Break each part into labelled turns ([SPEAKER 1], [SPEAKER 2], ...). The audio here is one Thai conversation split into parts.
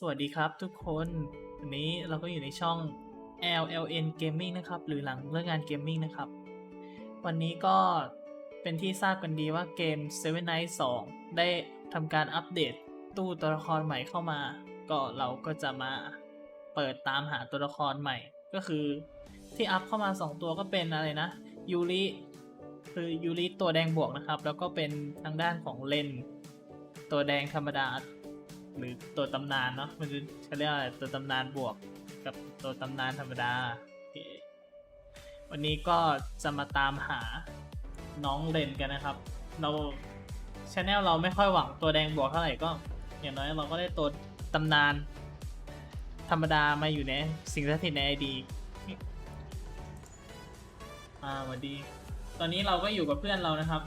[SPEAKER 1] สวัสดีครับทุกคนวันนี้เราก็อยู่ในช่อง LLN Gaming นะครับ หรือหลังเลิกงาน Gaming นะครับ วันนี้ก็เป็นที่ทราบกันดีว่าเกม Seven Nights 2ได้ทำการอัปเดตตู้ตัวละครใหม่เข้ามา ก็เราก็จะมาเปิดตามหาตัวละครใหม่ ก็คือที่อัพเข้ามา 2 ตัวก็เป็นอะไรนะยูริคือยูริตัวแดงบวกนะครับ แล้วก็เป็นทางด้านของเลนตัวแดงธรรมดา หรือตัวตำนานเนาะมันจะเขาเรียกอะไรตัวตำนานบวกกับตัวตำนานธรรมดา วันนี้ก็จะมาตามหาน้องเลนกันนะครับ เราชาแนลเราไม่ค่อยหวังตัวแดงบวกเท่าไหร่ก็ อย่างน้อยเราก็ได้ตัวตำนาน ธรรมดามาอยู่ในสิ่งสถิตในไอดีอ่าสวัสดี ตอนนี้เราก็อยู่กับเพื่อนเรานะครับ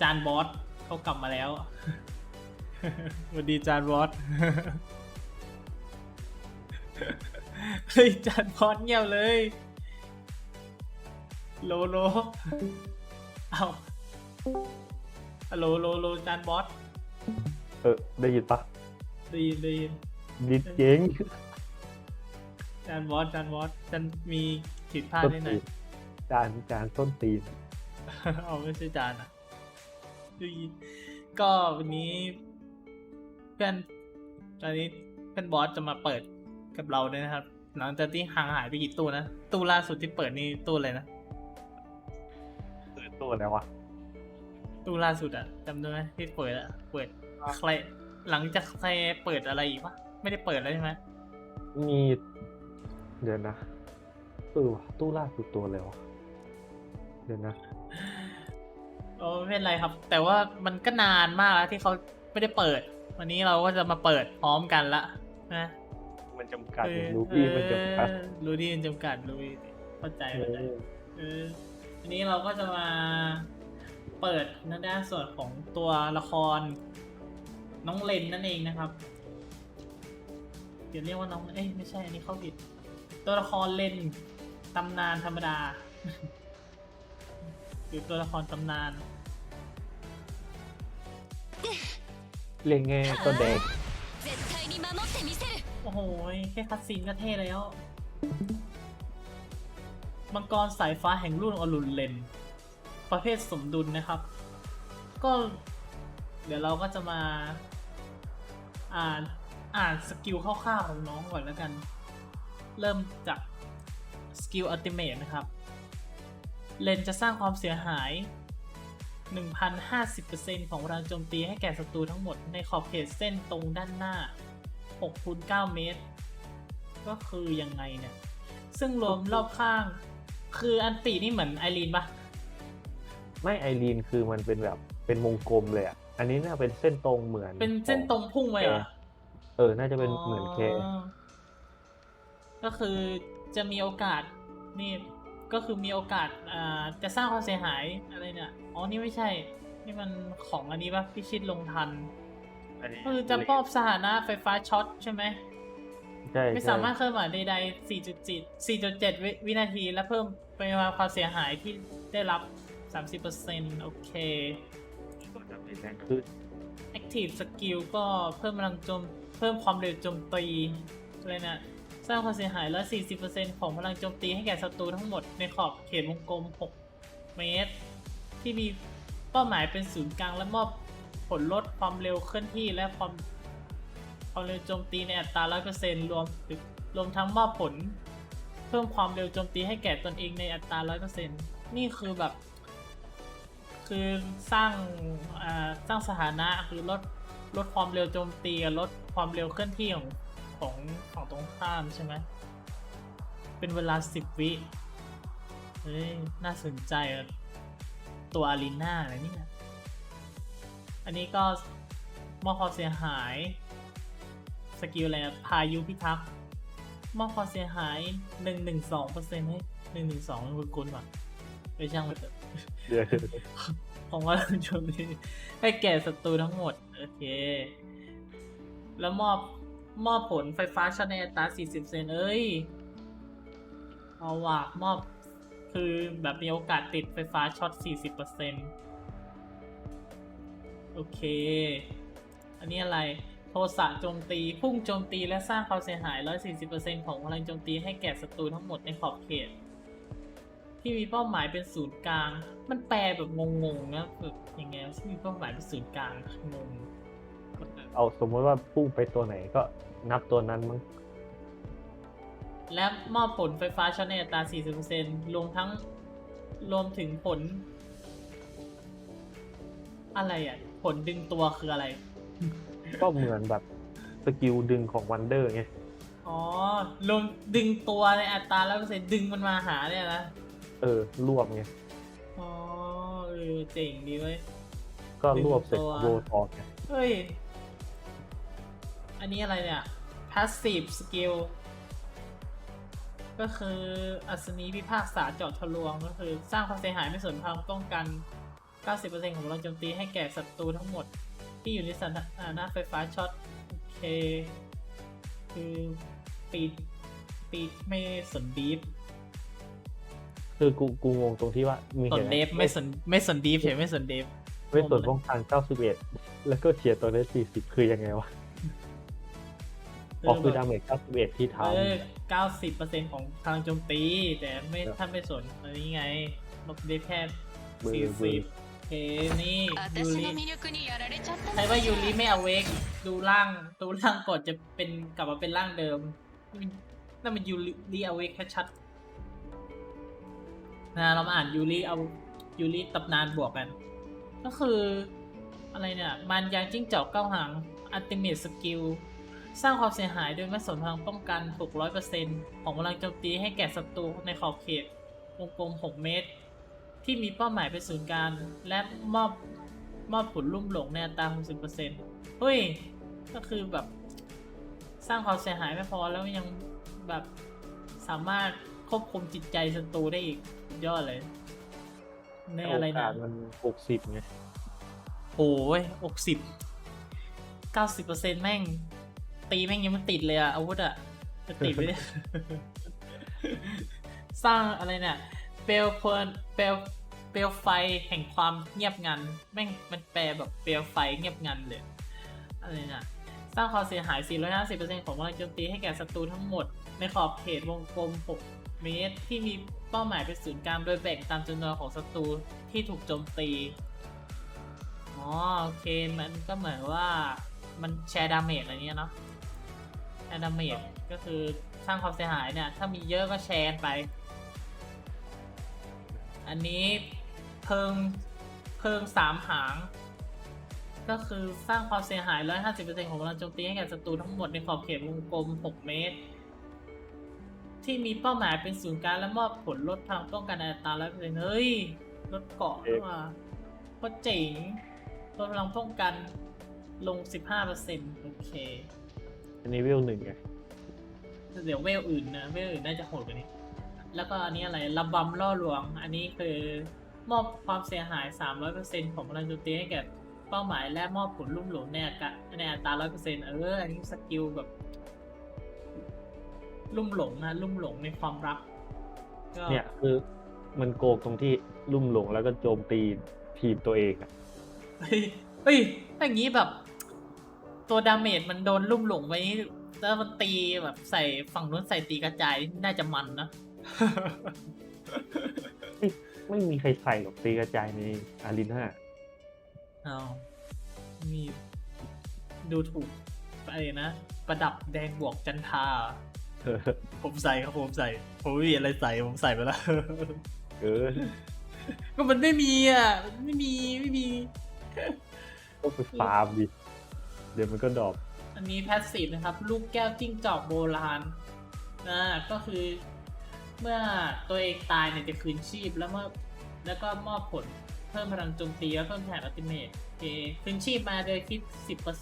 [SPEAKER 1] จานบอสเขากลับมาแล้ว สวัสดีจานบอสเฮ้ยจานบอสเงียบเลย โลโลเอาฮัลโหลโลโลจานบอส
[SPEAKER 2] เออได้ยินปะ
[SPEAKER 1] ได้ยินได้ยิน
[SPEAKER 2] ดิดเจ๊ง
[SPEAKER 1] จานบอสจานบอสจันมีผิดพลาด
[SPEAKER 2] ต้น
[SPEAKER 1] นิดหน่
[SPEAKER 2] ตี
[SPEAKER 1] อย
[SPEAKER 2] นจานจานต้นตีน
[SPEAKER 1] เอาไม่ใช่จานอะดูยิก็วันนี้ เพื่อนตอนนี้เพื่อนบอสจะมาเปิดกับเราด้วยนะครับ หลังจากที่ห่างหายไปกี่ตู้นะ ตู้ล่าสุดที่เปิดนี่ตู้อะไรนะ
[SPEAKER 2] เปิดตัวแล้ววะ
[SPEAKER 1] ตู้ล่าสุดอะจำได้ไหมที่เปิดอะเปิดใครหลังจากใครเปิดอะไรอีกวะไม่ได้เปิดแล้วใช่ไหม
[SPEAKER 2] มี เดี๋ยวนะเออว่ะตู้ล่าสุดตัวเลยวะเดี๋ยวนะ
[SPEAKER 1] โอ้ไม่เป็นไรครับ แต่ว่ามันก็นานมากแล้วที่เขาไม่ได้เปิด วันนี้เราก็จะมาเปิดพร้อมกันละนะ
[SPEAKER 2] มันจำกัด
[SPEAKER 1] เออ
[SPEAKER 2] รูบี้มันจำกัด
[SPEAKER 1] เออรู้ดีมันจำกัดรู้ดีเข้าใจ
[SPEAKER 2] เอ
[SPEAKER 1] เข้าใจ
[SPEAKER 2] อ
[SPEAKER 1] เอออันนี้เราก็จะมาเปิดในด้านส่วนของตัวละคร น้องเลนนั่นเองนะครับเดี๋ยวเรียกว่าน้องเอ้ยไม่ใช่อันนี้เข้าผิด ตัวละครเลนตำนานธรรมดาหรือตัวละครตำนาน
[SPEAKER 2] เล่นแง่
[SPEAKER 3] ก็เด็ก
[SPEAKER 1] โอ้โห แค่คัดซีนก็เท่แล้ว มังกรสายฟ้าแห่งรุ่นอรุณเลน ประเภทสมดุลนะครับ ก็เดี๋ยวเราก็จะมา อ่านอ่านสกิลข้าวๆของน้องก่อนแล้วกัน เริ่มจากสกิลอัลติเมทนะครับ เลนจะสร้างความเสียหาย 1,050%ของพลังโจมตีให้แก่ศัตรูทั้งหมดในขอบเขตเส้นตรงด้านหน้า6คูณ9เมตร ก็คือยังไงเนี่ย ซึ่งรวมรอบข้าง คืออันตีนี่เหมือนไอรีนปะ
[SPEAKER 2] ไม่ไอรีนคือมันเป็นแบบเป็นวงกลมเลยอะ อันนี้น่าเป็นเส้นตรงเหมือน
[SPEAKER 1] เป็นเส้นตรงพุ่งไปเหรอ
[SPEAKER 2] เออ น่าจะเป็นเหมือนเค
[SPEAKER 1] ก็คือจะมีโอกาสนี่ก็คือมีโอกาสอ่าจะสร้างความเสียหายอะไรเนี่ย อ๋อ นี่ไม่ใช่ นี่มันของอันนี้ปะพิชิตลงทัน
[SPEAKER 2] อันนี้
[SPEAKER 1] ก็คือจะมอบสถานะไฟฟ้าช็อตใช่ไหม
[SPEAKER 2] ใช่
[SPEAKER 1] ไม่
[SPEAKER 2] ใช่
[SPEAKER 1] สามารถเคลื่อนไหวใดๆ4.7 4.7วิวินาที และเพิ่มปริมาณความเสียหายที่ได้รับ 30%โอเค
[SPEAKER 2] ก็จะเป็นแรงขึ้น
[SPEAKER 1] Active Skill ก็เพิ่มพลังโจมเพิ่มความเร็วโจมตีอะไรนะ สร้างความเสียหาย140%ของพลังโจมตีให้แก่ศัตรูทั้งหมดในขอบเขตวงกลม 6 เมตร ที่มีเป้าหมายเป็นศูนย์กลางและมอบผลลดความเร็วเคลื่อนที่และความความเร็วโจมตีในอัตรา 100%รวมถึงรวมทั้งมอบผล เพิ่มความเร็วโจมตีให้แก่ตนเองในอัตรา 100%นี่คือแบบ คือสร้างสร้างสถานะคือลดลดความเร็วโจมตีลดความเร็วเคลื่อนที่ของของของตรงข้ามใช่ไหมเป็นเวลาสิบวิ เฮ้ย น่าสนใจอะ ตัวอารีนาอะไรเนี่ย อันนี้ก็มอบความเสียหาย สกิลอะไรพายุพิทักษ์มอบความเสียหายหนึ่งหนึ่งสองเปอร์เซ็นต์ให้หนึ่งหนึ่งสองคุณกุลว่ะไปช่างมันเถอะ
[SPEAKER 2] เดี๋ยว
[SPEAKER 1] ของว่าโจมตีให้แก่ศัตรูทั้งหมด โอเค แล้วมอบมอบผลไฟฟ้าช็อตในอัตรา40 เซนเอ้ยเอาว่ะมอบ คือแบบมีโอกาสติดไฟฟ้าช็อต 40%โอเค อันนี้อะไรผสะโจมตี พุ่งโจมตีและสร้างความเสียหาย 140%ของพลังโจมตีให้แก่ศัตรูทั้งหมดในขอบเขต ที่มีเป้าหมายเป็นศูนย์กลาง มันแปลแบบงงๆนะแบบยังไงที่มีเป้าหมายเป็นศูนย์กลางงง
[SPEAKER 2] เอาสมมติว่าพุ่งไปตัวไหนก็นับตัวนั้นมั้ง
[SPEAKER 1] และมอบผลไฟฟ้าช็อตในอัตรา 40%รวมทั้งรวมถึงผล อะไรอะ ผลดึงตัวคืออะไร
[SPEAKER 2] ก็เหมือนแบบสกิลดึงของวันเดอร์ไง
[SPEAKER 1] อ๋อรวมดึงตัวในอัตราแล้วเปอร์เซ็นต์ดึงมันมาหาเนี่ยนะ
[SPEAKER 2] เออ รวบไง
[SPEAKER 1] อ๋อเออเจ๋งดีเว้ย
[SPEAKER 2] ก็รวบเสร็จ
[SPEAKER 1] ดึงตัว
[SPEAKER 2] โบทอกไง
[SPEAKER 1] เฮ้ย อันนี้อะไรเนี่ย passive skill ก็คืออัศนีพิพากษาเจาะทะลวงก็คือ สร้างความเสียหายไม่สนความต้องกัน 90%ของพลังโจมตีให้แก่ศัตรูทั้งหมด ที่อยู่ในสถานะไฟฟ้าช็อตโอเค คือปีดปีดไม่สนบีฟ
[SPEAKER 2] คือกูกูงงตรงที่ว่ามี
[SPEAKER 1] สนเดฟไม่สนไม่สนดีฟเฉยไม่สนเดฟ
[SPEAKER 2] ไม่สนวงทางเก้าสิเอ็ดแล้วก็เฉียดตัวเลข40คือยังไงวะอ๋อคือดาเมจ
[SPEAKER 1] เก้าสิเอ็ดที่เท้า 90%ของทางโจมตี แต่ไม่ท่านไม่สนอะไรนี้ไงลบได้แค่40
[SPEAKER 2] เค
[SPEAKER 1] นี่ยูริใช่ว่ายูริไม่เอาเวกดูร่างดูร่างกอดจะเป็นกลับมาเป็นร่างเดิมนั่นมันยูริเอาเวกชัดนะเรามาอ่านยูริเอายูริตำนานบวกกัน ก็คืออะไรเนี่ย มันยางจิ้งจอกเก้าหางอัลติเมทสกิล สร้างความเสียหายโดยไม่สนพลังป้องกัน 600%ของพลังโจมตีให้แก่ศัตรูในขอบเขตวงกลม 6 เมตร ที่มีเป้าหมายเป็นศูนย์กลางและมอบมอบผลลุ่มหลงในอัตรา 60%เฮ้ย ก็คือแบบสร้างความเสียหายไม่พอแล้วยังแบบสามารถควบคุมจิตใจศัตรูได้อีกสุดยอดเลยในำอะไร
[SPEAKER 2] โอกา
[SPEAKER 1] นะ
[SPEAKER 2] สมัน60ไง
[SPEAKER 1] โอ้ยหกสิบเก้าสิบเปอร์เซ็นต์แม่ง ตีแม่งยังไม่ติดเลยอะอาวุธอะจะติดไม่ได้สร้างอะไรเนี่ยเปลวเพลินเปลวเปลวไฟแห่งความเงียบงันแม่งมันแปลแบบเปลวไฟเงียบงันเลยอะไรเนี่ยสร้างความเสียหาย 450%ของพลังโจมตีให้แก่ศัตรูทั้งหมด ในขอบเขตวงกลม 6 เมตร ที่มีเป้าหมายเป็นศูนย์กลางโดยแบ่งตามจำนวนของศัตรูที่ถูกโจมตี อ๋อ โอเค มันก็เหมือนว่ามันแชร์ดาเมจอะไรเงี้ยเนาะ แชร์ดาเมจก็คือสร้างความเสียหายเนี่ย ถ้ามีเยอะก็แชร์ไป อันนี้เพิงเพิงสามหาง ก็คือสร้างความเสียหาย 150%ของพลังโจมตีให้แก่ศัตรูทั้งหมดในขอบเขตวงกลม 6 เมตร ที่มีเป้าหมายเป็นศูนย์กลางและมอบผลลดพลังป้องกันอัตรา100%เลยเฮ้ยลดเกาะด้วยว่ะก็เจ๋งลดพลังป้องกันลง 15%โอเค
[SPEAKER 2] อันนี้เวลหนึ่งไง
[SPEAKER 1] เดี๋ยวเวลอื่นนะเวลอื่นน่าจะโหดกว่านี้ แล้วก็อันนี้อะไรระบำล่อลวง อันนี้คือมอบความเสียหาย 300%ของพลังโจมตีให้แก่เป้าหมายและมอบผลลุ่มหลงในอากาศในอัตรา 100%เออ อันนี้สกิลแบบ ลุ่มหลงนะ ลุ่มหลงในความรักก็
[SPEAKER 2] เนี่ยคือมันโกงตรงที่ลุ่มหลงแล้วก็โจมตีทีมตัวเองอะ
[SPEAKER 1] เฮ้ยเฮ้ยถ้าอย่างนี้แบบ ตัวดาเมจมันโดนลุ่มหลงไว้แล้วมันตีแบบใส่ฝั่งนู้นใส่ตีกระจายน่าจะมันนะ
[SPEAKER 2] ไม่ไม่มีใครใส่หรอกตีกระจายในอารีนา
[SPEAKER 1] เอามีดูถูกอะไรนะ ประดับแดงบวกจันทรา
[SPEAKER 2] เออ
[SPEAKER 1] ผมใส่ครับผมใส่ ผมไม่มีอะไรใส่ผมใส่ไปแล้ว
[SPEAKER 2] เออ
[SPEAKER 1] ก็มันไม่มีอะ มันไม่มีไม่มี
[SPEAKER 2] ก็ไปฟาร์มดิ เดี๋ยวมันก็ดรอป
[SPEAKER 1] อันนี้แพสซีฟนะครับ ลูกแก้วจิ้งจอกโบราณนะก็คือเมื่อตัวเองตายเนี่ยจะคืนชีพแล้วเมื่อแล้วก็มอบผลเพิ่มพลังโจมตีแล้วเพิ่มแถบอัลติเมทโอเคคืนชีพมาโดยคิด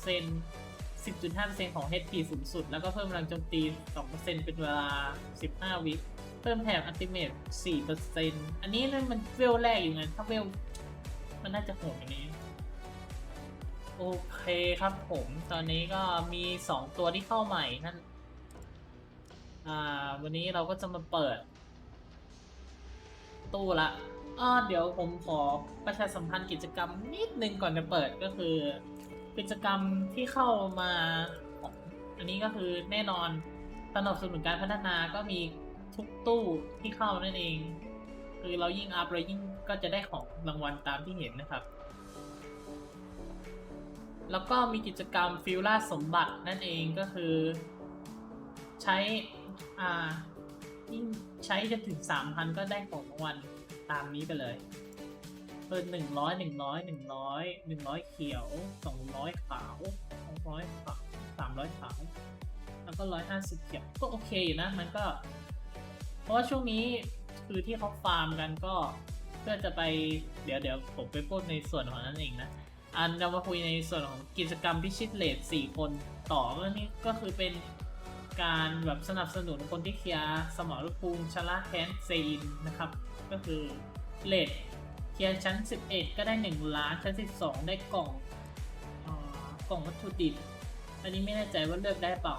[SPEAKER 1] 10% 10.5%ของ HP สูงสุด แล้วก็เพิ่มพลังโจมตี 2%เป็นเวลา 15 วิ เพิ่มแถบอัลติเมท4%อันนี้นั่นมันเวลแรกอยู่ไงถ้าเวลมันน่าจะโหดกว่านี้ โอเคครับผมตอนนี้ก็มี 2 ตัวที่เข้าใหม่นั่นอ่า วันนี้เราก็จะมาเปิด ตู้ละอ้อเดี๋ยวผมขอประชาสัมพันธ์กิจกรรมนิดนึงก่อนจะเปิดก็คือ กิจกรรมที่เข้ามาอันนี้ก็คือแน่นอนสนับสนุนการพัฒนาก็มีทุกตู้ที่เข้านั่นเอง คือเรายิ่งอัพเรายิ่งก็จะได้ของรางวัลตามที่เห็นนะครับ แล้วก็มีกิจกรรมฟิลล่าสมบัตินั่นเองก็คือ ใช้อ่ายิ่งใช้จนถึงสามพันก็ได้ของรางวัลตามนี้ไปเลยเพิ่มหนึ่งร้อยหนึ่งร้อยหนึ่งร้อยหนึ่งร้อยเขียวสองร้อยขาวสองร้อยขาวสามร้อยขาว แล้วก็ร้อยห้าสิบเขียว ก็โอเคอยู่นะ มันก็ เพราะว่าช่วงนี้คือที่เขาฟาร์มกันก็เพื่อจะไปเดี๋ยวเดี๋ยวผมไปพูดในส่วนของนั้นเองนะ อันเรามาคุยในส่วนของกิจกรรมพิชิตเลทสี่คนต่อก็นี่ก็คือเป็นการแบบสนับสนุนคนที่เคลียร์สมรภูมิชละแค้นเซอินนะครับ ก็คือเลทเคลียร์ชั้น 11 ก็ได้ 1 ล้านชั้น 12 ได้กล่องออกล่องวัตถุดิบ อันนี้ไม่แน่ใจว่าเลือกได้เปล่า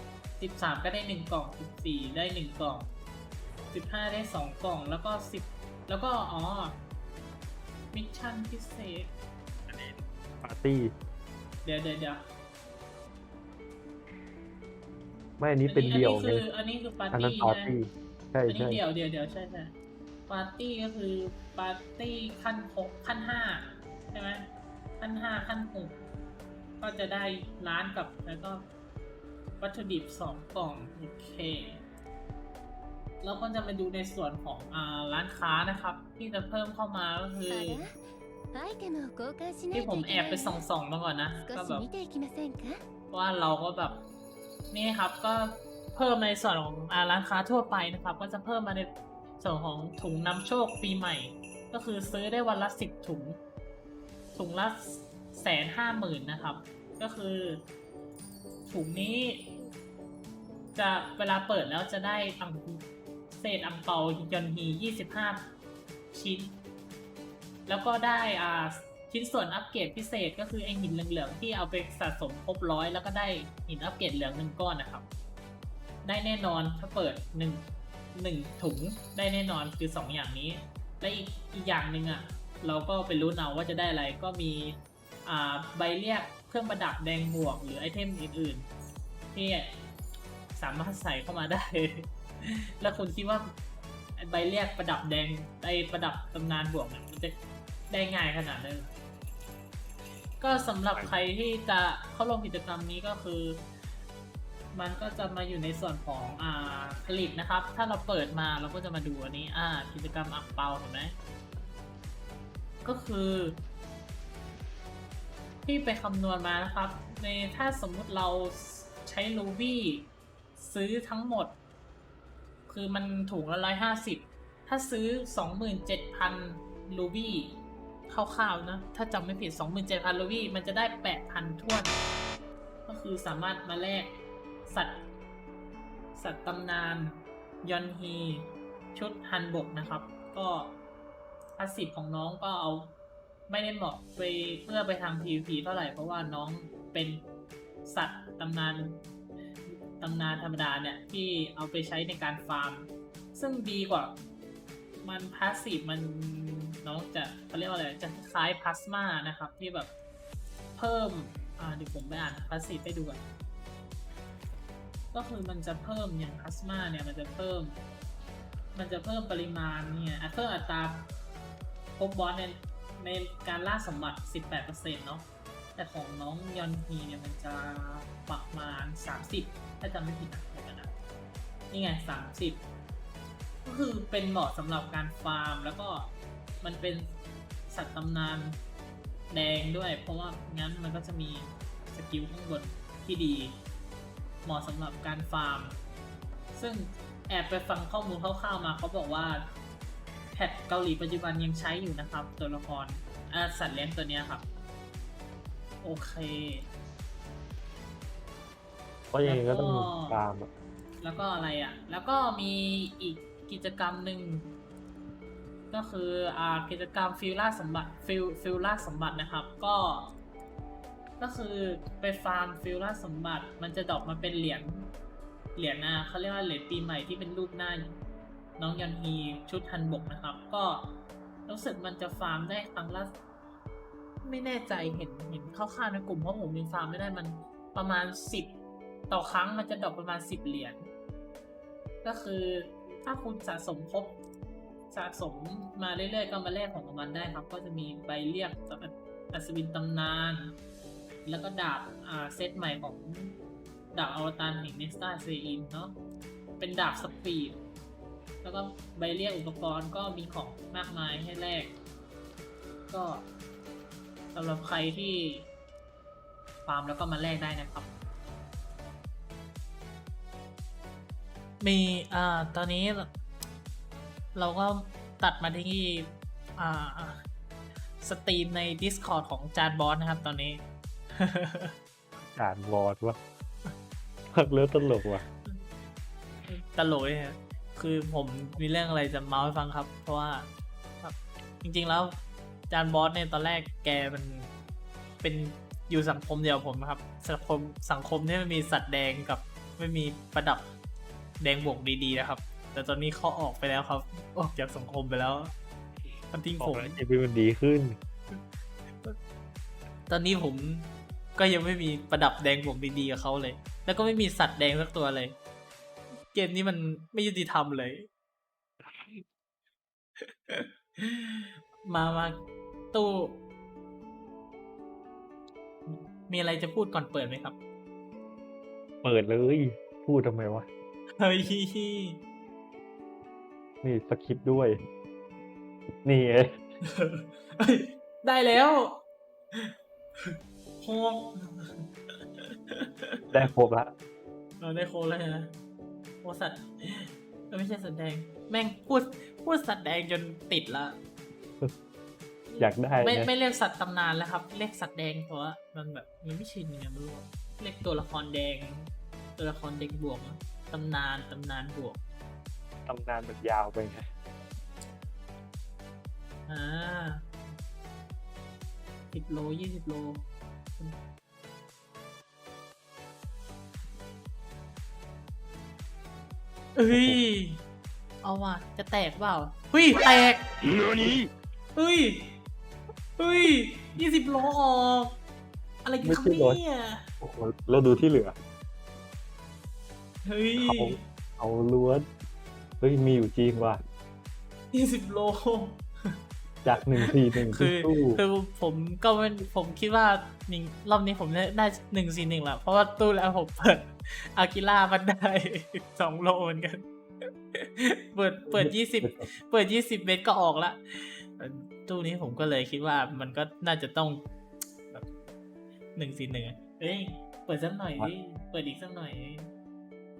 [SPEAKER 1] 13 ก็ได้ 1 กล่อง 14 ได้ 1 กล่อง 15 ได้ 2 กล่องแล้วก็ 10 แล้วก็อ๋อ มิชชั่นพิเศษ
[SPEAKER 2] ปาร์ตี้
[SPEAKER 1] เดี๋ยวเดี๋ยวเดี๋ยว
[SPEAKER 2] ไม่อันนี้เป็นเดี่ยว
[SPEAKER 1] อัน
[SPEAKER 2] ไง
[SPEAKER 1] นี้คืออันนี้คือปาร์
[SPEAKER 2] อันนั้น
[SPEAKER 1] ตี้
[SPEAKER 2] ปาร์
[SPEAKER 1] นะ
[SPEAKER 2] ตี้ใช่
[SPEAKER 1] อันนี้
[SPEAKER 2] ใช่
[SPEAKER 1] เดี๋ยวเดี๋ยวเดี๋ยวใช่ใช่ปาร์ตี้ก็คือปาร์ตี้ขั้นหกขั้นห้าใช่ไหมขั้นห้าขั้นหกก็จะได้ร้านกับแล้วก็วัตถุดิบสองกล่องโอเค เราก็จะมาดูในส่วนของอร้านค้านะครับ ที่จะเพิ่มเข้ามาก็คือที่ผมแอบไปส่องๆมาก่อนนะก็แบบว่าเราก็แบบนี่ครับก็เพิ่มในส่วนของอร้านค้าทั่วไปนะครับ ก็จะเพิ่มมาในส่วนของถุงนำโชคปีใหม่ ก็คือซื้อได้วันละสิบถุง ถุงละแสนห้าหมื่นนะครับ ก็คือ ถุงนี้ จะเวลาเปิดแล้วจะได้อัง เศษอังเปายอนฮียี่สิบห้าชิ้น แล้วก็ได้อ่าชิ้นส่วนอัปเกรดพิเศษก็คือไอหินเหลืองๆที่เอาไปสะสมครบร้อยแล้วก็ได้หินอัปเกรดเหลืองหนึ่งก้อนนะครับ ได้แน่นอนถ้าเปิดหนึ่งหนึ่งถุงได้แน่นอนคือสองอย่างนี้ และอีกอีกอย่างหนึ่งอะเราก็ไปรู้นเอาว่าจะได้อะไรก็มีอ่าใบเรียกเครื่องประดับแดงบวกหรือไอเทมอื่น ๆ ที่สามารถใส่เข้ามาได้ แล้วคุณคิดว่าไอ้ใบเรียกประดับแดงไอประดับตำนานบวกเนี่ยมันจะได้ง่ายขนาดนั้นเหรอก็สำหรับใครที่จะเข้าร่วมกิจกรรมนี้ก็คือ มันก็จะมาอยู่ในส่วนของอ่าผลิตนะครับ ถ้าเราเปิดมาเราก็จะมาดูอันนี้อ่ากิจกรรมอักเปาเห็นไหมก็คือ ที่ไปคำนวณมานะครับ ในถ้าสมมุติเราใช้ลูบี้ซื้อทั้งหมด คือมันถุงละร้อยห้าสิบถ้าซื้อสองหมื่นเจ็ดพันลูบี้คร่าวๆนะ ถ้าจำไม่ผิดสองหมื่นเจ็ดพันลูบี้มันจะได้แปดพันทวน ก็คือสามารถมาแลกสัตว์ สัตว์ตำนาน ยอนฮี ชุดฮันบกนะครับ ก็พาสซีฟของน้องก็เอาไม่ได้เหมาะไปเพื่อไปทำ PVP เท่าไหร่เพราะว่าน้องเป็นสัตว์ตำนาน ตำนานธรรมดาเนี่ย ที่เอาไปใช้ในการฟาร์ม ซึ่งดีกว่า มันพาสซีฟมันน้องจะเขาเรียกว่าอะไรจะคล้ายพลาสมานะครับ ที่แบบเพิ่มอ่าเดี๋ยวผมไปอ่านพาสซีฟให้ดูก่อนก็คือมันจะเพิ่มอย่างพลาสมาเนี่ยมันจะเพิ่ม มันจะเพิ่มปริมาณเนี่ยเพิ่มอัตราพบบอสในในการล่าสมบัติ 18%เนาะแต่ของน้องยอนฮีเนี่ยมันจะประมาณ 30 ถ้าจำไม่ผิดนะเดี๋ยวก่อนนะนี่ไง30ก็คือเป็นเหมาะสำหรับการฟาร์ม แล้วก็มันเป็นสัตว์ตำนานแดงด้วย เพราะว่างั้นมันก็จะมีสกิลข้างบนที่ดี เหมาะสำหรับการฟาร์ม ซึ่งแอบไปฟังข้อมูลคร่าวๆมาเขาบอกว่าแพทเกาหลีปัจจุบันยังใช้อยู่นะครับ ตัวละครสัตว์เลี้ยงตัวนี้ครับ โอเค
[SPEAKER 2] เพราะยังไงก็ต้อง
[SPEAKER 1] แล้วก็
[SPEAKER 2] ตามอะ
[SPEAKER 1] แล้วก็อะไรอะ แล้วก็มีอีกกิจกรรมหนึ่ง ก็คืออ่ากิจกรรมฟิลล่าสมบัติฟิลฟิลล่าสมบัตินะครับ ก็ ก็คือไปฟาร์มฟิลล่าสมบัติ มันจะดรอกมาเป็นเหรียญ เหรียญนะเขาเรียกว่าเหรียญปีใหม่ที่เป็นรูปหน้า น้องยอนฮีชุดทันบกนะครับ ก็รู้สึกมันจะฟาร์มได้ครั้งละไม่แน่ใจเห็นเห็นคร่าวๆในกลุ่มเพราะผมยังฟาร์มไม่ได้มันประมาณสิบ ต่อครั้งมันจะดรอปประมาณสิบเหรียญ ก็คือถ้าคุณสะสมครบสะสมมาเรื่อยๆ ก็มาแลกของรางวัลได้ครับ ก็จะมีใบเรียกสำหรับอัศวินตำนาน แล้วก็ดาบอ่าเซตใหม่ของดาบอวตารแห่งเนสตาเซอินเนาะ เป็นดาบสปีด แล้วก็ใบเรียกอุปกรณ์ก็มีของมากมายให้แลก ก็สำหรับใครที่ฟาร์มแล้วก็มาแลกได้นะครับ มีอ่าตอนนี้เราก็ตัดมาที่อ่าสตรีมใน Discord ของจานบอสนะครับตอนนี้
[SPEAKER 2] อ่านวอดวะพักเลือตลกว่ะ
[SPEAKER 1] ตลกเลยฮะคือผมมีเรื่องอะไรจะเมาให้ฟังครับ เพราะว่าแบบจริงๆแล้วจานบอสเนี่ยตอนแรกแกมันเป็นอยู่สังคมเดียวกับผมนะครับ สังคมสังคมที่ไม่มีสัตว์แดงกับไม่มีประดับ แดงบวกดีๆนะครับ แต่ตอนนี้เขาออกไปแล้วครับ ออกจากสังคมไปแล้วมันทิ้ง
[SPEAKER 2] บอ
[SPEAKER 1] ผ
[SPEAKER 2] ก
[SPEAKER 1] ม
[SPEAKER 2] แล้วเอวีมันดีขึ้น
[SPEAKER 1] ตอนนี้ผมก็ยังไม่มีประดับแดงบวกดีๆกับเขาเลย แล้วก็ไม่มีสัตว์แดงสักตัวเลย เกมนี้มันไม่ยุติธรรมเลย มามาตู้มีอะไรจะพูดก่อนเปิดไหมครับ
[SPEAKER 2] เปิดเลย พูดทำไมวะ
[SPEAKER 1] เฮ้ย
[SPEAKER 2] นี่สคริปต์ด้วย นี่ไง
[SPEAKER 1] เฮ้ยได้แล้วโฮง
[SPEAKER 2] ได้ครบละ
[SPEAKER 1] เราได้โค้ดแล้วนะโอ้สัตว์เอ้ยไม่ใช่สัตว์แดง แม่งพูดพูดสัตว์แดงจนติดละ
[SPEAKER 2] อยากได้
[SPEAKER 1] ไม่
[SPEAKER 2] นะ
[SPEAKER 1] ไม่เรียกสัตว์ตำนานแล้วครับ เรียกสัตว์แดงเพราะว่ามันแบบมันไม่ชินไงไม่รู้อะเรียกตัวละครแดง ตัวละครแดงบวกอะ ตำนานตำนานบวก
[SPEAKER 2] ตำนานมันยาวไปไง
[SPEAKER 1] อ่าสิบโลยี่สิบโล เอ้ย เอาว่ะ จะแตกเปล่าเฮ้ย แตกเฮ้ยเฮ้ยยี่สิบโลออก อะไรกันครับเนี่ย
[SPEAKER 2] โอ้โหแล้วดูที่เหลือ
[SPEAKER 1] เฮ้ย
[SPEAKER 2] เขาเอาล้วน เฮ้ย มีอยู่จริงว่ะ
[SPEAKER 1] ยี่สิบโล
[SPEAKER 2] จากหนึ่งสี่หนึ่ง
[SPEAKER 1] คือ
[SPEAKER 2] ตู้
[SPEAKER 1] คือผมก็ไม่ผมคิดว่าหนึ่งรอบนี้ผมได้ได้หนึ่งสี่หนึ่งแหละเพราะว่าตู้แล้วผมเปิดอากิล่ามันได้สองโลเหมือนกัน เปิดเปิดยี่สิบเปิดยี่สิบเมตรก็ออกละเอ่อตู้นี้ผมก็เลยคิดว่ามันก็น่าจะต้องแบบหนึ่งสี่หนึ่งเอ้ย เปิดสักหน่อยดิเปิดอีกสักหน่อย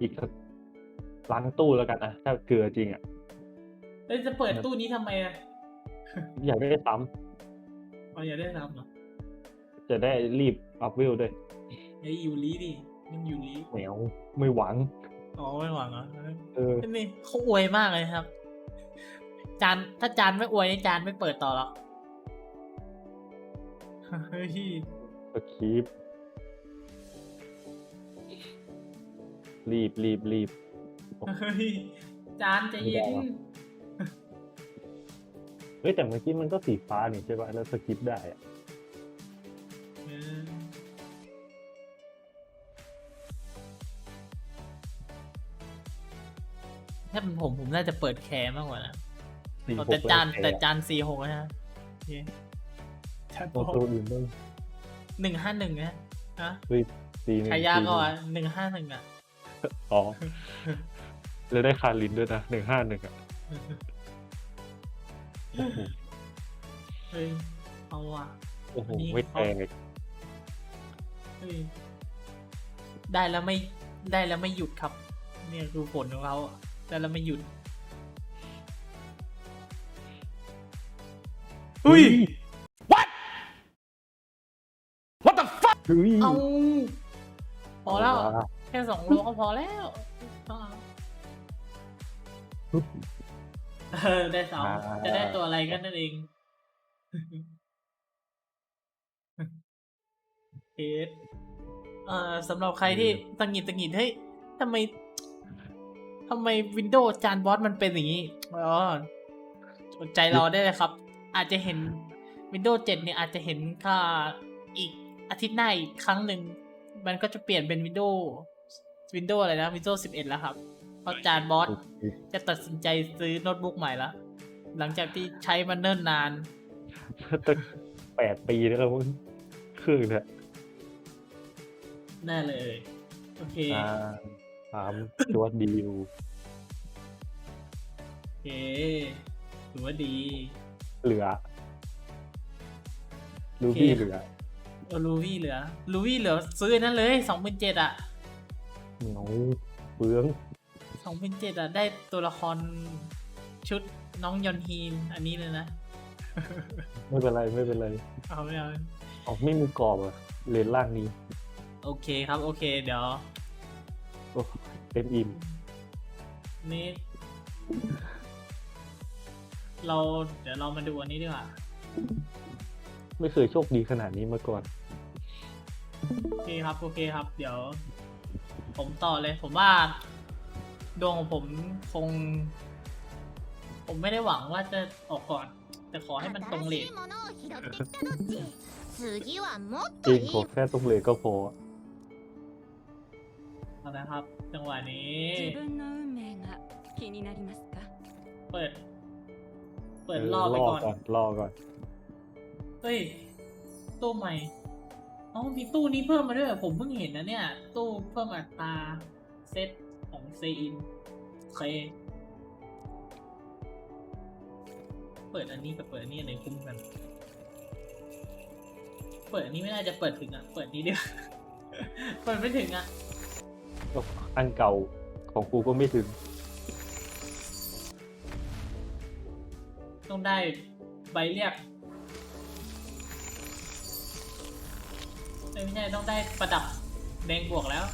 [SPEAKER 2] อีกสักล้างตู้แล้วกันนะถ้าเกลือจริงอะ
[SPEAKER 1] เอ้ยจะเปิดตู้นี้ทำไมอะ
[SPEAKER 2] อยากได้ซ้
[SPEAKER 1] เอาอย่าได้ทำเหรอำ
[SPEAKER 2] จะได้รีบอัพวิวด้วย
[SPEAKER 1] ไอ้ยยูรีดิมันยูรี
[SPEAKER 2] แหมวไม่หวัง
[SPEAKER 1] อ๋อไม่หวังเหรอ
[SPEAKER 2] เออ
[SPEAKER 1] นี่เขาอวยมากเลยครับ จานถ้าจานไม่อวยนี่จานไม่เปิดต่อหรอกเฮ้ย
[SPEAKER 2] สคริป รีบรีบรีบ
[SPEAKER 1] เฮ้ยจานใจเย็น
[SPEAKER 2] ไม่ได้หรอเฮ้ยแต่เมื่อกี้มันก็สีฟ้านี่ใช่ป่ะแล้วสคริปต์ได้อะ
[SPEAKER 1] เออถ้าเป็นผมผมน่าจะเปิดแคร์มากกว่านะ
[SPEAKER 2] สี่หก
[SPEAKER 1] แต่จาน
[SPEAKER 2] ล้ว
[SPEAKER 1] แต่จานสี่หกนะโอเคจาน
[SPEAKER 2] ตัวตัวอื่นบ้าง
[SPEAKER 1] หนึ่งห้าหนึ่งนะฮะ
[SPEAKER 2] เฮ้ยสีหนึ่ง
[SPEAKER 1] ใครยาก
[SPEAKER 2] สีห
[SPEAKER 1] ก็
[SPEAKER 2] นึ่ง
[SPEAKER 1] อะหนึ่งห้าหนึ่งอะ
[SPEAKER 2] อ๋อ แล้วได้คารินด้วยนะหนึ่งห้าหนึ่งอะโอ้โห
[SPEAKER 1] เฮ้ยเอาว่ะ
[SPEAKER 2] โอ้โห
[SPEAKER 1] อันนี้
[SPEAKER 2] ไม่แตก
[SPEAKER 1] เฮ้ยได้แล้วไม่ได้แล้วไม่หยุดครับ เนี่ยคือผลของเขาอะได้แล้วไม่หยุดเฮ้ย
[SPEAKER 2] เฮ้ย
[SPEAKER 1] เอาพอแล้ว
[SPEAKER 2] เาะ
[SPEAKER 1] แค่สองโลก็พอแล้วเออได้สองจะได้ตัวอะไรกันนั่นเองเอสเอ่อสำหรับใครที่ตังหิดตังหิดเฮ้ยทำไมทำไมวินโดว์จานบอสมันเป็นอย่างนี้อ๋อใจเราได้เลยครับ อาจจะเห็น Windows 7 เนี่ยอาจจะเห็นค่าอีกอาทิตย์หน้าอีกครั้งหนึ่ง มันก็จะเปลี่ยนเป็น Windows Windows อะไรนะ Windows 11แล้วครับ เพราะจานบอสจะตัดสินใจซื้อโน้ตบุ๊กใหม่ละหลังจากที่ใช้มันเนิ่นนาน
[SPEAKER 2] ตั้งแปดปีแล้วมึงเครื่องเนี่ย
[SPEAKER 1] แน่เลย โอเค
[SPEAKER 2] อ่าสามตัวดีอยู่
[SPEAKER 1] โอเคถือว่าดี
[SPEAKER 2] เหลือรูบี้
[SPEAKER 1] โอเค
[SPEAKER 2] เหลือ
[SPEAKER 1] เออลูวี่เหลือลูวี่เหลือ ซื้ออนนั่นเลยสองพันเจ็ดอะ
[SPEAKER 2] เหงาเบื้อง
[SPEAKER 1] สองพันเจ็ดอะ ได้ตัวละครชุดน้องยอนฮีนอันนี้เลยนะ
[SPEAKER 2] ไม่เป็นไรไม่เป็นไร
[SPEAKER 1] เอาไม่เอา
[SPEAKER 2] ออกไม่มีกรอบอะเลนล่างนี้
[SPEAKER 1] โอเคครับโอเค เดี๋ยว
[SPEAKER 2] โอ้เต็มอิ่ม
[SPEAKER 1] นี่เราเดี๋ยวเรามาดูอันนี้ดีกว่า
[SPEAKER 2] ไม่เคยโชคดีขนาดนี้มาก่อน
[SPEAKER 1] โอเคครับ โอเคครับ เดี๋ยว ผมต่อเลย ผมว่าดวงของผมคง ผมไม่ได้หวังว่าจะออกก่อน แต่ขอให้มันตรงเลท
[SPEAKER 2] จริงผมแค่ตรงเลทก็พอ
[SPEAKER 1] นะครับ จังหวะนี้เปิด เปิด
[SPEAKER 2] ล่อ
[SPEAKER 1] ไปก่อน
[SPEAKER 2] ล่อก่อน
[SPEAKER 1] เฮ้ยตู้ใหม่ อ๋อมีตู้นี้เพิ่มมาด้วยเหรอผมเพิ่งเห็นนะเนี่ย ตู้เพิ่มอัตราเซตของเซอินโอเคเปิดอันนี้กับเปิดอันนี้อันไหนคุ้มกัน เปิดอันนี้ไม่น่าจะเปิดถึงอะ เปิดนี้เดียวเปิดไม่ถึงอะ
[SPEAKER 2] อันเก่าของกูก็ไม่ถึง
[SPEAKER 1] ต้องได้ใบเรียก ไม่ใช่ต้องได้ประดับแดงบวกแล้ว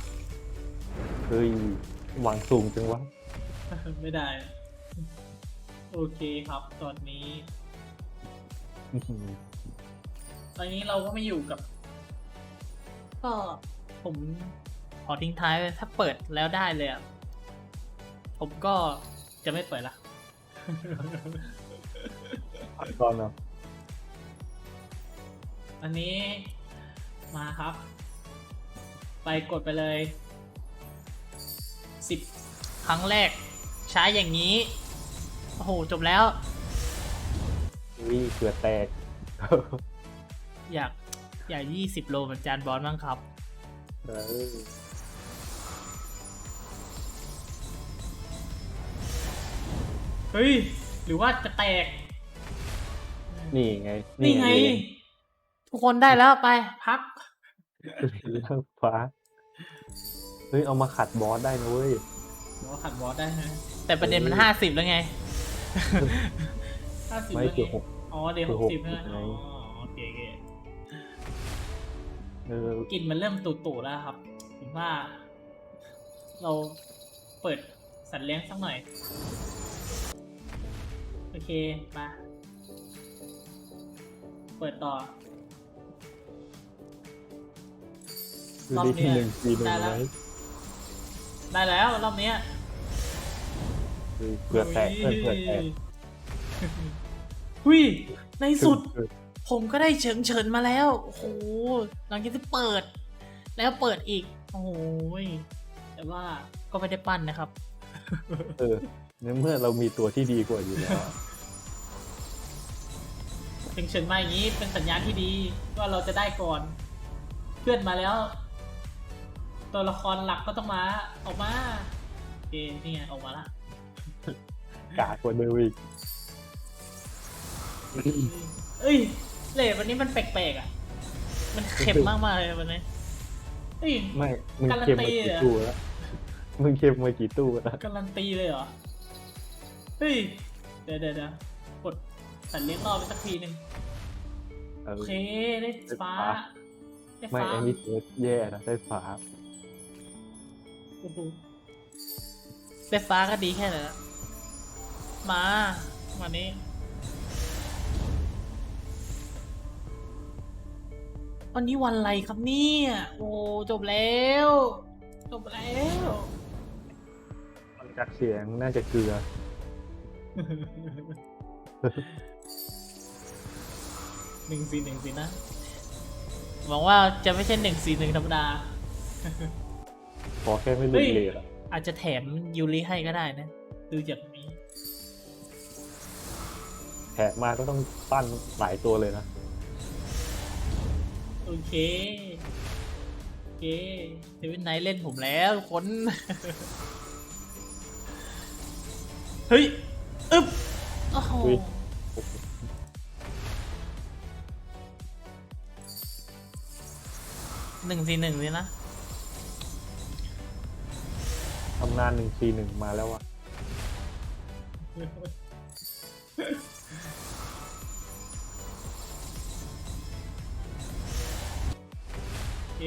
[SPEAKER 2] เฮ้ยหวังสูงจังวะ
[SPEAKER 1] ไม่ได้ โอเคครับ ตอนนี้
[SPEAKER 2] อื้อหือ
[SPEAKER 1] ตอนนี้เราก็ไม่อยู่กับ ก็ผมขอทิ้งท้ายไว้ถ้าเปิดแล้วได้เลยอะผมก็จะไม่เปิดละ
[SPEAKER 2] พักก่อนเนาะ
[SPEAKER 1] อันนี้ มาครับ ไปกดไปเลยสิบครั้งแรก ใช้อย่างนี้ โอ้โห จบแล้ว
[SPEAKER 2] วิเกือแตก
[SPEAKER 1] อยาก อยากยี่สิบโลเหมือนจานบอลบ้างครับ
[SPEAKER 2] เออ
[SPEAKER 1] เฮ้ย หรือว่าจะแตก
[SPEAKER 2] นี่ไง
[SPEAKER 1] นี่ไง ทุกคนได้แล้วไป พัก
[SPEAKER 2] เลนฟ้า เฮ้ย เอามาขัดบอสได้นะเว้ย
[SPEAKER 1] มว่าขัดบอสได้นะแต่ประเด็นมันห้าสิบแล้วไงห้าสิบ
[SPEAKER 2] ไม่
[SPEAKER 1] แล้ว
[SPEAKER 2] เกือบหก
[SPEAKER 1] อ๋อเดี๋ยวห
[SPEAKER 2] ก
[SPEAKER 1] สิบใช่ไหม
[SPEAKER 2] ไง
[SPEAKER 1] อ๋อโอเคโอเค
[SPEAKER 2] เออก
[SPEAKER 1] ลิ่นมันเริ่มตุ่ๆแล้วครับ ผมว่า เราเปิดสัตว์เลี้ยงสักหน่อย โอเค มา เปิดต่อ รอบ
[SPEAKER 2] ได้ที่
[SPEAKER 1] เนี้ย
[SPEAKER 2] หนึ่งปีหนึ่ง
[SPEAKER 1] ได้แล้ว
[SPEAKER 2] ไว้
[SPEAKER 1] ได้แล้วรอบเนี้ย
[SPEAKER 2] เฮ้ยเกือแตกเพื่อนเกือแตก
[SPEAKER 1] หุยในสุด
[SPEAKER 2] เกือบ
[SPEAKER 1] ผมก็ได้เฉิงเฉินมาแล้ว โอ้โหหลังจากที่เปิด แล้วเปิดอีก โอ้โหยแต่ว่าก็ไม่ได้ปั้นนะครับ
[SPEAKER 2] เออในเมื่อเรามีตัวที่ดีกว่าอยู่แล้ว
[SPEAKER 1] เฉิงเฉินมาอย่างนี้เป็นสัญญาณที่ดีว่าเราจะได้ก่อน เพื่อนมาแล้ว ตัวละครหลักก็ต้องมา ออกมาโอเคนี่ไงออกมาละ
[SPEAKER 2] กากกว่าเดิมอีก
[SPEAKER 1] เอ้ยเลทวันนี้มันแปลกๆอะ มันเค็มมากๆเลยวันนี้เอ้ย
[SPEAKER 2] ไม่ มึง
[SPEAKER 1] การัน
[SPEAKER 2] เค็ม
[SPEAKER 1] ตี
[SPEAKER 2] มากี่
[SPEAKER 1] เหรอ
[SPEAKER 2] ตู้แล้วมึงเค็มมากี่ตู้แล้ว
[SPEAKER 1] การันตีเลยเหรอ เฮ้ย เดี๋ยวเดี๋ยวเดี๋ยวกดสันเลี้ยงรอบไปสักทีหนึ่ง
[SPEAKER 2] เออ
[SPEAKER 1] โอเค ได้ฟ้า ได้
[SPEAKER 2] ไม่
[SPEAKER 1] ฟ้า
[SPEAKER 2] อันนี้เฟิร์สแย่นะได้ฟ้า
[SPEAKER 1] โอ้โห ได้ฟ้าก็ดีแค่ไหนละมาวันนี้ วันนี้วันอะไรครับเนี่ย โอ้จบแล้ว จบแล้ว
[SPEAKER 2] จากเสียงน่าจะเกลือ
[SPEAKER 1] โหนึ่งสี่หนึ่งสินะหวังว่าจะไม่ใช่หนึ่งสี่หนึ่งธรรมดา
[SPEAKER 2] ขอแค่ไม่หลุดเลทอะ
[SPEAKER 1] อาจจะแถมยูริให้ก็ได้นะ ดูจากนี้
[SPEAKER 2] แถมมาก็ต้องปั้นหลายตัวเลยนะ
[SPEAKER 1] โอเค โอเคเทวินไนท์เล่นผมแล้วทุกคน เฮ้ย อึ๊บ โอ้โห
[SPEAKER 2] อุ๊ย
[SPEAKER 1] หนึ่งสี่หนึ่งเลยนะ
[SPEAKER 2] ตำนานหนึ่งสี่หนึ่งมาแล้วอะ
[SPEAKER 1] โอเค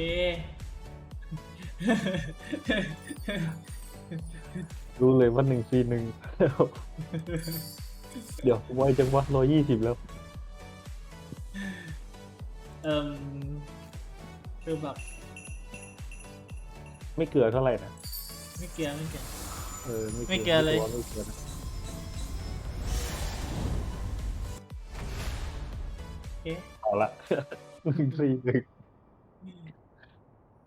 [SPEAKER 2] รู้เลยว่าหนึ่งสี่หนึ่งเดี๋ยวไวจังวะร้อยยี่สิบแล้ว
[SPEAKER 1] เอิ่มคือแบบ
[SPEAKER 2] ไม่เกลือเท่าไหร่นะ
[SPEAKER 1] ไม่เกี่ยวไม่เกี่ยว
[SPEAKER 2] เออ
[SPEAKER 1] ไม่เกลือเลย
[SPEAKER 2] ไม่เกลือนะ
[SPEAKER 1] โอเค
[SPEAKER 2] เอาละ หนึ่งสี่หนึ่ง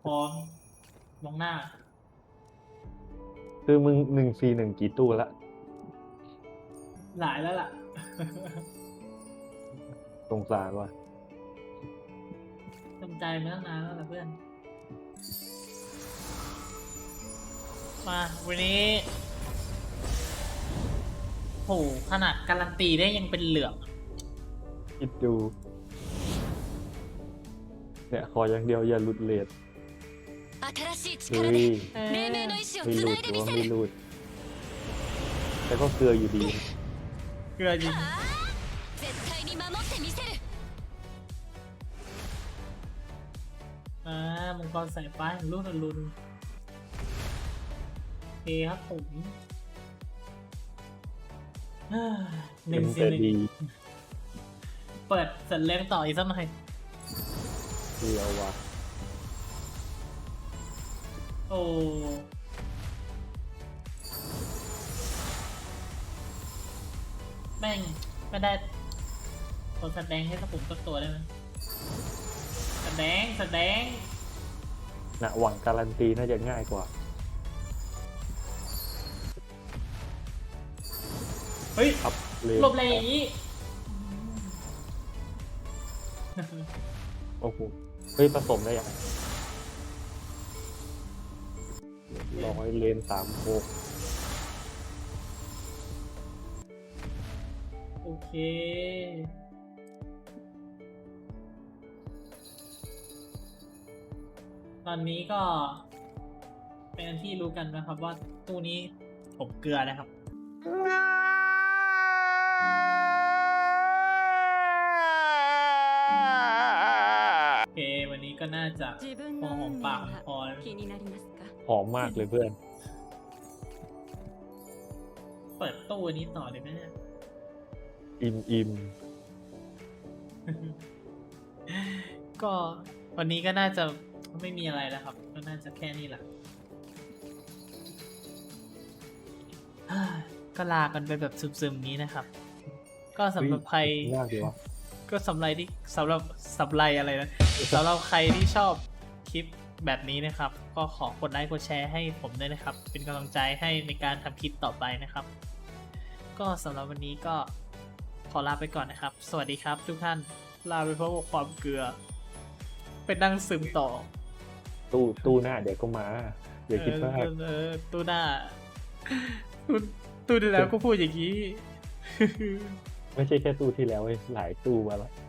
[SPEAKER 1] พร้อมมองหน้า
[SPEAKER 2] คือมึงหนึ่งสี่หนึ่งกี่ตู้ละ
[SPEAKER 1] หลายแล้วล่ะ
[SPEAKER 2] สงสารว่ะ
[SPEAKER 1] ทำใจมาตั้งนานแล้วล่ะเพื่อน มาวันนี้โหขนาดการันตีได้ยังเป็นเหลือง
[SPEAKER 2] คิดดู เนี่ย ขออย่างเดียวอย่าหลุดเลท
[SPEAKER 4] 新しい
[SPEAKER 2] เฮ้
[SPEAKER 4] 力
[SPEAKER 2] ย
[SPEAKER 4] で
[SPEAKER 1] เอ้ย
[SPEAKER 4] 黎明の意志を
[SPEAKER 2] ไม่
[SPEAKER 4] つ
[SPEAKER 2] หลุ
[SPEAKER 4] な
[SPEAKER 2] ด
[SPEAKER 4] い
[SPEAKER 2] ห
[SPEAKER 4] で
[SPEAKER 2] รือ
[SPEAKER 4] み
[SPEAKER 2] ว่า
[SPEAKER 4] せ
[SPEAKER 2] ไม่
[SPEAKER 4] る
[SPEAKER 2] หลุด แต่ก็เกลืออยู่ดี
[SPEAKER 1] เกลือจริง
[SPEAKER 4] 絶対に守ってみせる
[SPEAKER 1] อ่ามังกรสายฟ้าแห่งลูกอรุณโอเ คครับผมอ่าห
[SPEAKER 2] เป็
[SPEAKER 1] นึ่
[SPEAKER 2] น
[SPEAKER 1] งสี่
[SPEAKER 2] แต่
[SPEAKER 1] หนึ่ง
[SPEAKER 2] ดี
[SPEAKER 1] เปิดสันแรงต่ออีกสักหน่อย
[SPEAKER 2] เดียวว่ะ
[SPEAKER 1] โอ้แม่งไม่ได้กดแสดงให้สักผมสักตัวได้ไหมแสดงแสดง
[SPEAKER 2] นะหวังการันตีน่าจะง่ายกว่า
[SPEAKER 1] ฮ้ย
[SPEAKER 2] ครับเลย
[SPEAKER 1] หลบอะไรอย่างนี้
[SPEAKER 2] โอ้โหเฮ้ยผสมได้ยังร้อยเลนสามหก
[SPEAKER 1] โอเคตอนนี้ก็ เป็นอันที่รู้กันนะครับว่าตู้นี้ผมเกลือนะครับ โอ เควันนี้ก็น่าจะหอมปากหอ
[SPEAKER 4] ม
[SPEAKER 2] หอมมากเลยเพื่อน
[SPEAKER 1] เปิดตู้นี้ต่อเลยไหมเนี่ย
[SPEAKER 2] อิมอิม
[SPEAKER 1] ก็วันนี้ก็น่าจะไม่มีอะไรแล้วครับ ก็น่าจะแค่นี้แหละก็ลากันไปแบบซึมๆนี้นะครับ ก็สำหรับใครก็สำหรับที่สำหรับสำหรับอะไรนะ สำหรับใครที่ชอบคลิปแบบนี้นะครับ ก็ขอกดไลค์กดแชร์ให้ผมด้วยนะครับ เป็นกำลังใจให้ในการทำคลิปต่อไปนะครับ ก็สำหรับวันนี้ก็ขอลาไปก่อนนะครับ สวัสดีครับทุกท่านลาไปพร้อมกับความเกลือ เป็นนั่งซึมต่อ
[SPEAKER 2] ตู้ตู้หน้าเดี๋ยวก็มาอย่าคิดมาก
[SPEAKER 1] เออเออตู้หน้าตู้ตู้ที่แล้วก็พูดอย่างนี้
[SPEAKER 2] ไม่ใช่แค่ตู้ที่แล้วเว้ยหลายตู้มาแล้ว
[SPEAKER 1] เ